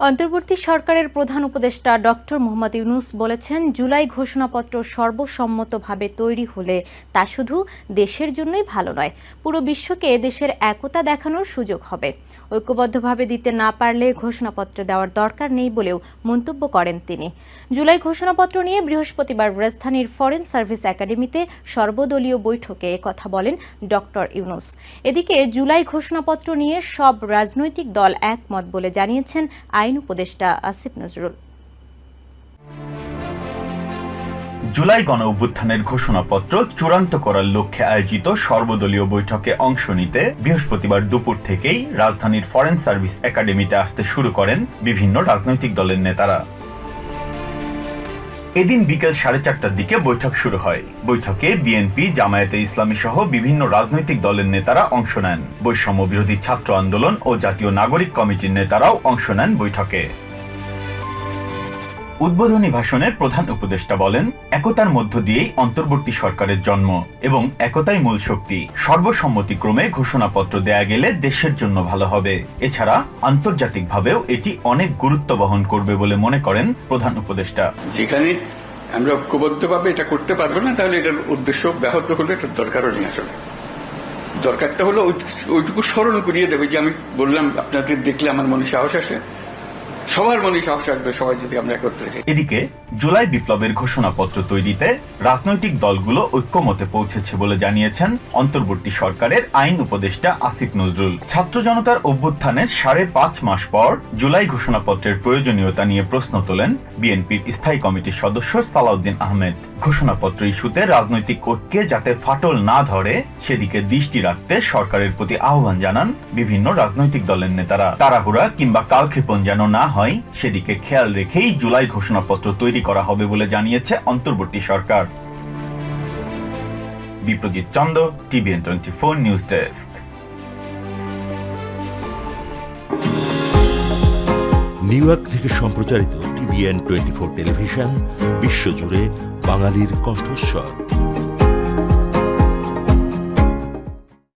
অন্তর্বর্তী সরকারের প্রধান উপদেষ্টা ডক্টর মোহাম্মদ ইউনুস বলেছেন, জুলাই ঘোষণাপত্র সর্বসম্মতভাবে তৈরি হলে তা শুধু দেশের জন্যই ভালো নয়, পুরো বিশ্বকে দেশের একতা দেখানোর সুযোগ হবে। ঐক্যবদ্ধভাবে দিতে না পারলে ঘোষণাপত্র দেওয়ার দরকার নেই বলেও মন্তব্য করেন তিনি। জুলাই ঘোষণাপত্র নিয়ে বৃহস্পতিবার রাজধানীর ফরেন সার্ভিস একাডেমিতে সর্বদলীয় বৈঠকে কথা বলেন ডক্টর ইউনুস। এদিকে জুলাই ঘোষণাপত্র নিয়ে সব রাজনৈতিক দল একমত বলে জানিয়েছেন আইন উপদেষ্টা আসিফ নজরুল। জুলাই গণ অভ্যুত্থানের ঘোষণাপত্র চূড়ান্ত করার লক্ষ্যে আয়োজিত সর্বদলীয় বৈঠকে অংশ নিতে বৃহস্পতিবার দুপুর থেকেই রাজধানীর ফরেন সার্ভিস একাডেমিতে আসতে শুরু করেন বিভিন্ন রাজনৈতিক দলের নেতারা। এদিন বিকেল সাড়ে চারটার দিকে বৈঠক শুরু হয়। বৈঠকে বিএনপি, জামায়াতে ইসলামী সহ বিভিন্ন রাজনৈতিক দলের নেতারা অংশ নেন। বৈষম্য বিরোধী ছাত্র আন্দোলন ও জাতীয় নাগরিক কমিটির নেতারাও অংশ নেন বৈঠকে। উদ্বোধনী ভাষণে প্রধান উপদেষ্টা বলেন, একতার মধ্য দিয়েই অন্তর্বর্তী সরকারের জন্ম এবং একতাই মূল শক্তি। সর্বসম্মতিক্রমে ঘোষণাপত্র দেয়া গেলে দেশের জন্য ভালো হবে। এছাড়া আন্তর্জাতিকভাবেও এটি অনেক গুরুত্ব বহন করবে বলে মনে করেন প্রধান উপদেষ্টা। যেখানে আমরা ঐক্যবদ্ধভাবে এটা করতে পারব না, তাহলে এটার উদ্দেশ্য ব্যাহত হলে, এটার দরকারও নেই আসলে। দরকারটা হলো ওইটুকু স্মরণ করিয়ে দেবে যে আমি বললাম, আপনাদের দেখলে আমার মনে সাহস আসে। সবার মনে সাহস আসবে সবাই যদি আমরা একত্রে যাই। এদিকে, জুলাই বিপ্লবের ঘোষণাপত্র তৈরিতে রাজনৈতিক দলগুলো ঐক্যমতে পৌঁছেছে বলে জানিয়েছেন অন্তর্বর্তী সরকারের আইন উপদেষ্টা আসিফ নজরুল। ছাত্র জনতার অভ্যুত্থানের সাড়ে পাঁচ মাস পর জুলাই ঘোষণাপত্রের প্রয়োজনীয়তা নিয়ে প্রশ্ন তোলেন বিএনপির স্থায়ী কমিটির সদস্য সালাউদ্দিন আহমেদ। ঘোষণাপত্র ইস্যুতে রাজনৈতিক ঐক্যে যাতে ফাটল না ধরে, সেদিকে দৃষ্টি রাখতে সরকারের প্রতি আহ্বান জানান বিভিন্ন রাজনৈতিক দলের নেতারা। তাড়াহুড়া কিংবা কালক্ষেপণ যেন না হয়, সেদিকে খেয়াল রেখেই জুলাই ঘোষণাপত্র তৈরি করা হবে বলে জানিয়েছে অন্তর্বর্তী সরকার। Biprojit Chanda, TVN twenty four news desk. New York থেকে সম্প্রচারিত টিভিএন টোয়েন্টি ফোর টেলিভিশন, বিশ্বজুড়ে বাঙালির কণ্ঠস্বর।